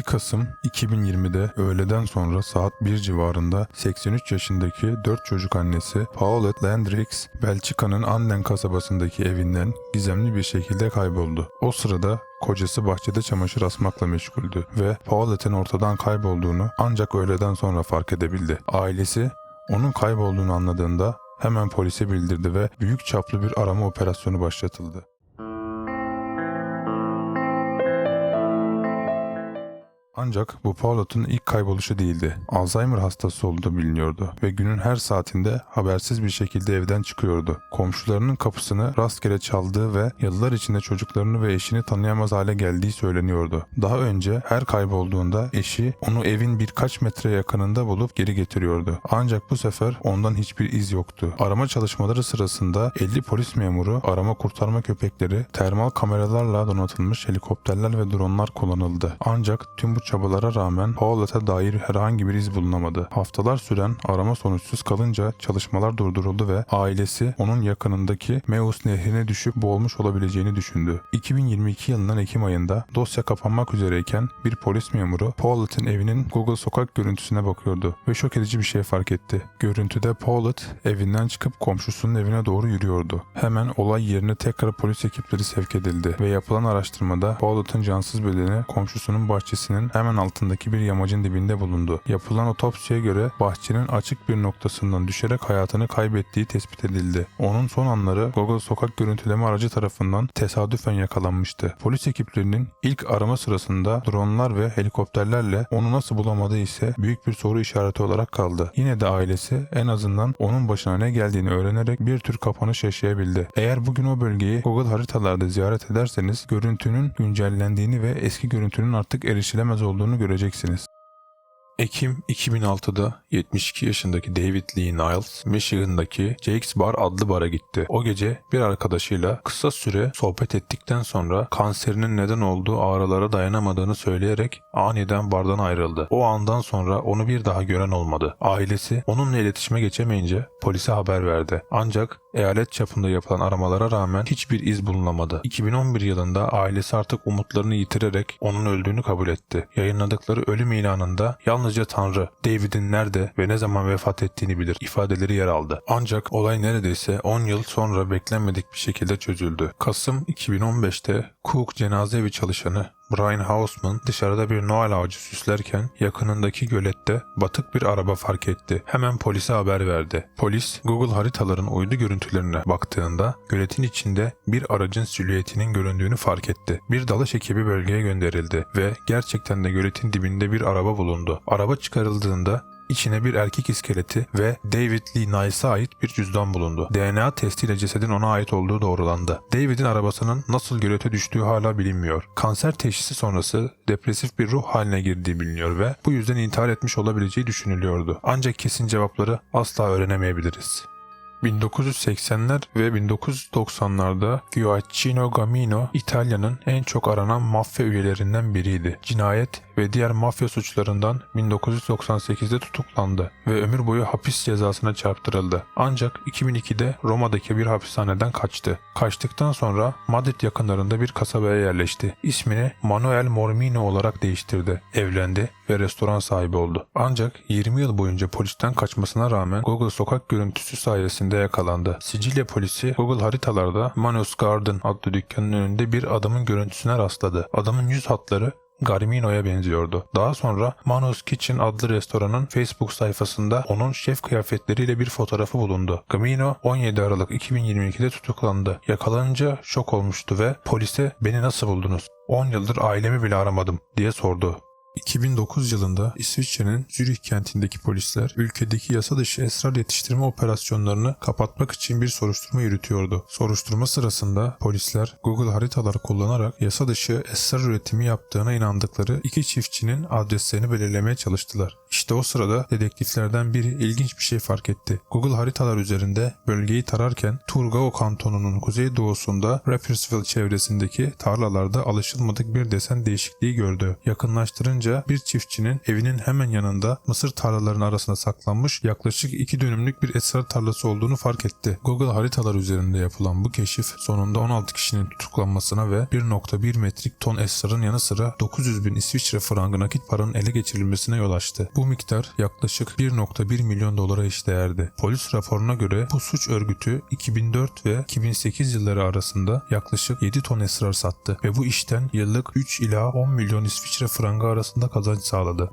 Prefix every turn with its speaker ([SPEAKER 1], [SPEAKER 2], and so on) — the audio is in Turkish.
[SPEAKER 1] 2 Kasım 2020'de öğleden sonra saat 1 civarında 83 yaşındaki 4 çocuk annesi Paulette Landrix, Belçika'nın Anden kasabasındaki evinden gizemli bir şekilde kayboldu. O sırada kocası bahçede çamaşır asmakla meşguldü ve Paulette'in ortadan kaybolduğunu ancak öğleden sonra fark edebildi. Ailesi onun kaybolduğunu anladığında hemen polise bildirdi ve büyük çaplı bir arama operasyonu başlatıldı. Ancak bu Paulette'ın ilk kayboluşu değildi. Alzheimer hastası olduğu biliniyordu ve günün her saatinde habersiz bir şekilde evden çıkıyordu. Komşularının kapısını rastgele çaldığı ve yıllar içinde çocuklarını ve eşini tanıyamaz hale geldiği söyleniyordu. Daha önce her kaybolduğunda eşi onu evin birkaç metre yakınında bulup geri getiriyordu. Ancak bu sefer ondan hiçbir iz yoktu. Arama çalışmaları sırasında 50 polis memuru, arama kurtarma köpekleri, termal kameralarla donatılmış helikopterler ve dronlar kullanıldı. Ancak tüm bu çabalara rağmen Paulette'e dair herhangi bir iz bulunamadı. Haftalar süren arama sonuçsuz kalınca çalışmalar durduruldu ve ailesi onun yakınındaki Meus nehrine düşüp boğulmuş olabileceğini düşündü. 2022 yılının Ekim ayında dosya kapanmak üzereyken bir polis memuru Paulette'in evinin Google sokak görüntüsüne bakıyordu ve şok edici bir şey fark etti. Görüntüde Paulette evinden çıkıp komşusunun evine doğru yürüyordu. Hemen olay yerine tekrar polis ekipleri sevk edildi ve yapılan araştırmada Paulette'in cansız bedeni komşusunun bahçesinin hemen altındaki bir yamacın dibinde bulundu. Yapılan otopsiye göre bahçenin açık bir noktasından düşerek hayatını kaybettiği tespit edildi. Onun son anları Google sokak görüntüleme aracı tarafından tesadüfen yakalanmıştı. Polis ekiplerinin ilk arama sırasında dronlar ve helikopterlerle onu nasıl bulamadığı ise büyük bir soru işareti olarak kaldı. Yine de ailesi en azından onun başına ne geldiğini öğrenerek bir tür kapanış yaşayabildi. Eğer bugün o bölgeyi Google haritalarda ziyaret ederseniz görüntünün güncellendiğini ve eski görüntünün artık erişilemez olduğunu göreceksiniz. Ekim 2006'da 72 yaşındaki David Lee Niles, Michigan'daki Jake's Bar adlı bara gitti. O gece bir arkadaşıyla kısa süre sohbet ettikten sonra kanserinin neden olduğu ağrılara dayanamadığını söyleyerek aniden bardan ayrıldı. O andan sonra onu bir daha gören olmadı. Ailesi onunla iletişime geçemeyince polise haber verdi. Ancak eyalet çapında yapılan aramalara rağmen hiçbir iz bulunamadı. 2011 yılında ailesi artık umutlarını yitirerek onun öldüğünü kabul etti. Yayınladıkları ölüm ilanında yalnızca Tanrı David'in nerede ve ne zaman vefat ettiğini bilir ifadeleri yer aldı. Ancak olay neredeyse 10 yıl sonra beklenmedik bir şekilde çözüldü. Kasım 2015'te Cook cenaze evi çalışanı Brian Hausman dışarıda bir Noel ağacı süslerken yakınındaki gölette batık bir araba fark etti. Hemen polise haber verdi. Polis Google haritaların uydu görüntülerine baktığında göletin içinde bir aracın silüetinin göründüğünü fark etti. Bir dalış ekibi bölgeye gönderildi ve gerçekten de göletin dibinde bir araba bulundu. Araba çıkarıldığında İçine bir erkek iskeleti ve David Lee Niles'a ait bir cüzdan bulundu. DNA testiyle cesedin ona ait olduğu doğrulandı. David'in arabasının nasıl gölete düştüğü hala bilinmiyor. Kanser teşhisi sonrası depresif bir ruh haline girdiği biliniyor ve bu yüzden intihar etmiş olabileceği düşünülüyordu. Ancak kesin cevapları asla öğrenemeyebiliriz. 1980'ler ve 1990'larda Gioacchino Gamino İtalya'nın en çok aranan mafya üyelerinden biriydi. Cinayet ve diğer mafya suçlarından 1998'de tutuklandı ve ömür boyu hapis cezasına çarptırıldı. Ancak 2002'de Roma'daki bir hapishaneden kaçtı. Kaçtıktan sonra Madrid yakınlarında bir kasabaya yerleşti. İsmini Manuel Mormino olarak değiştirdi. Evlendi ve restoran sahibi oldu. Ancak 20 yıl boyunca polisten kaçmasına rağmen Google sokak görüntüsü sayesinde yakalandı. Sicilya polisi Google haritalarda Manus Garden adlı dükkanın önünde bir adamın görüntüsüne rastladı. Adamın yüz hatları Garmino'ya benziyordu. Daha sonra Manu's Kitchen adlı restoranın Facebook sayfasında onun şef kıyafetleriyle bir fotoğrafı bulundu. Gamino 17 Aralık 2022'de tutuklandı. Yakalanınca şok olmuştu ve polise beni nasıl buldunuz? 10 yıldır ailemi bile aramadım diye sordu. 2009 yılında İsviçre'nin Zürih kentindeki polisler ülkedeki yasa dışı esrar yetiştirme operasyonlarını kapatmak için bir soruşturma yürütüyordu. Soruşturma sırasında polisler Google haritaları kullanarak yasa dışı esrar üretimi yaptığına inandıkları iki çiftçinin adreslerini belirlemeye çalıştılar. İşte o sırada dedektiflerden biri ilginç bir şey fark etti. Google haritalar üzerinde bölgeyi tararken Turgao kantonunun kuzeydoğusunda Rapperswil çevresindeki tarlalarda alışılmadık bir desen değişikliği gördü. Yakınlaştırınca bir çiftçinin evinin hemen yanında mısır tarlalarının arasında saklanmış yaklaşık iki dönümlük bir esrar tarlası olduğunu fark etti. Google haritalar üzerinde yapılan bu keşif sonunda 16 kişinin tutuklanmasına ve 1.1 metrik ton esrarın yanı sıra 900 bin İsviçre frangı nakit paranın ele geçirilmesine yol açtı. Bu miktar yaklaşık 1.1 milyon dolara eşdeğerdi. Polis raporuna göre bu suç örgütü 2004 ve 2008 yılları arasında yaklaşık 7 ton esrar sattı ve bu işten yıllık 3 ila 10 milyon İsviçre frangı arasında kazanç sağladı.